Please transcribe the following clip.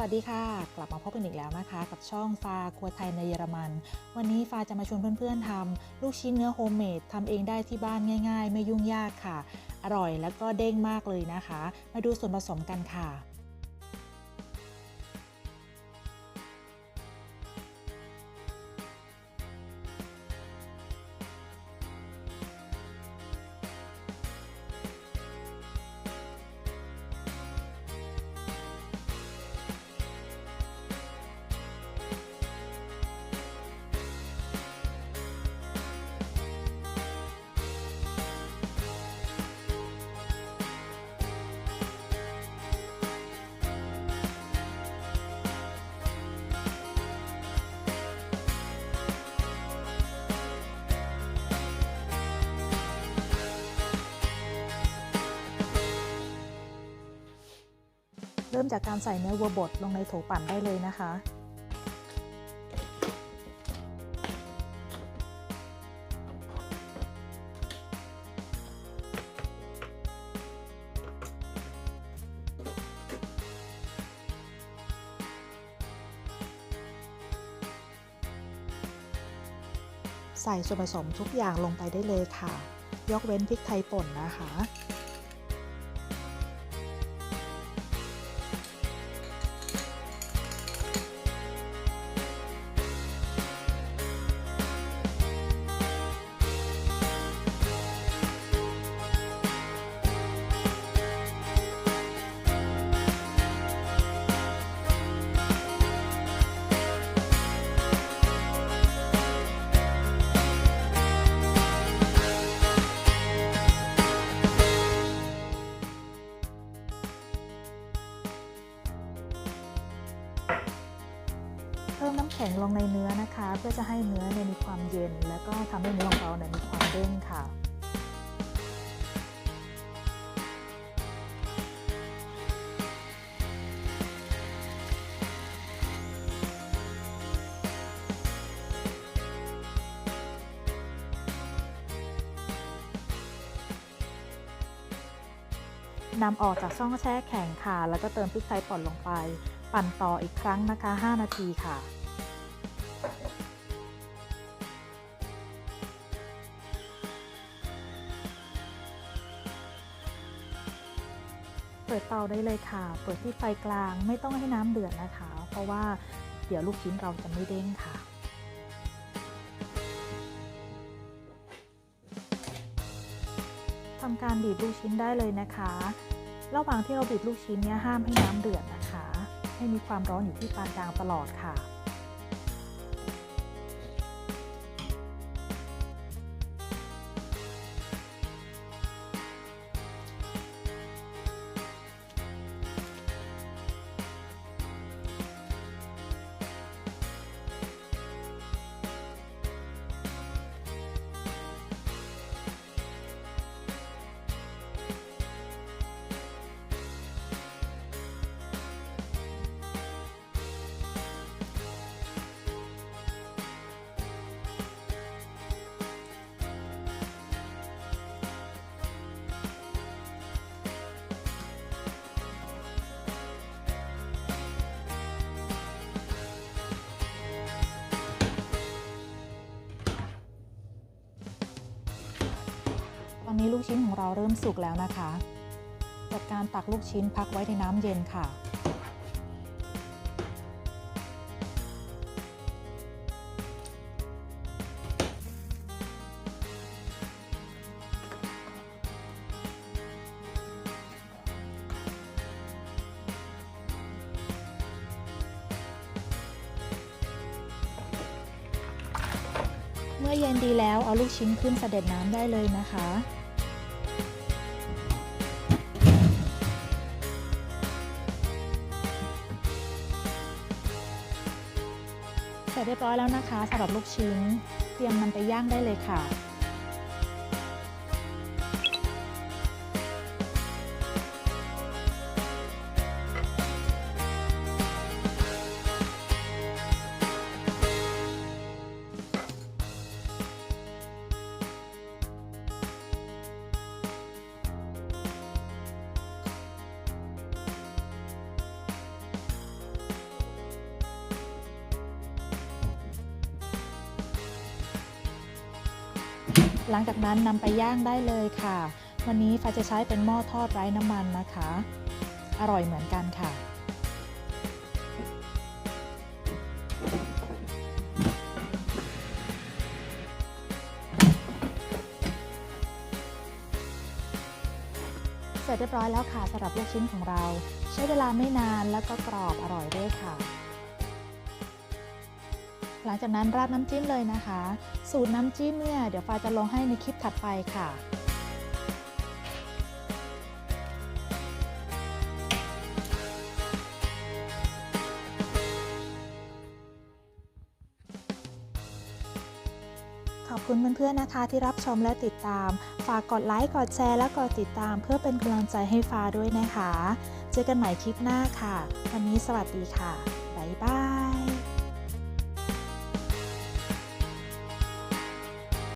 วัสดีค่ะ กลับมาพบกันอีกแล้วนะคะ กับช่องฟาครัวไทยในเยอรมัน วันนี้ฟาจะมาชวนเพื่อนๆทำลูกชิ้นเนื้อโฮมเมดทำเองได้ที่บ้านง่าย ๆ ไม่ยุ่งยากค่ะ อร่อยแล้วก็เด้งมากเลยนะคะ มาดูส่วนผสมกันค่ะ เริ่มจากการใส่เนื้อวัวบดลงในโถปั่นได้เลยนะคะ ใส่ส่วนผสมทุกอย่างลงไปได้เลยค่ะ ยกเว้นพริกไทยป่นนะคะ ลงในเนื้อนะคะ เพื่อจะให้เนื้อเนี่ยมีความเย็น แล้วก็ทำให้เนื้อของเราเนี่ยมีความเด้งค่ะนำออกจากช่องแช่แข็งค่ะ แล้วก็เติมพริกไทยป่นลงไป ปั่นต่ออีกครั้งนะคะ 5 นาทีค่ะ เปิดเตาได้เลยค่ะ เปิดที่ไฟกลางไม่ต้องให้น้ำเดือดนะคะ เพราะว่าเดี๋ยวลูกชิ้นเราจะไม่เด้งค่ะทำการบีบลูกชิ้นได้เลยนะคะ ระหว่างที่เราบีบลูกชิ้นเนี่ยห้ามให้น้ำเดือดนะคะ ให้มีความร้อนอยู่ที่ปานกลางตลอดค่ะ นี้ลูกชิ้นของเราเริ่มสุกแล้วนะคะ จัดการตักลูกชิ้นพักไว้ในน้ำเย็นค่ะ เมื่อเย็นดีแล้วเอาลูกชิ้นขึ้นเสด็จน้ำได้เลยนะคะ สร็จเรียบร้อยแล้วนะคะสำหรับลูกชิ้น เตรียมมันไปย่างได้เลยค่ะ หลังจากนั้นนำไปย่างได้เลยค่ะ วันนี้ฟ้าจะใช้เป็นหม้อทอดไร้น้ำมันนะคะ อร่อยเหมือนกันค่ะเสร็จเรียบร้อยแล้วค่ะสำหรับลูกชิ้นของเรา ใช้เวลาไม่นานแล้วก็กรอบอร่อยด้วยค่ะ หลังจากนั้นราดน้ำจิ้มเลยนะคะ สูตรน้ำจิ้มเนี่ยเดี๋ยวฟ้าจะลงให้ในคลิปถัดไปค่ะขอบคุณเพื่อนๆนะคะที่รับชมและติดตาม ฝากกดไลค์ กดแชร์และกดติดตาม เพื่อเป็นกำลังใจให้ฟ้าด้วยนะคะ เจอกันใหม่คลิปหน้าค่ะ วันนี้สวัสดีค่ะ บ๊ายบาย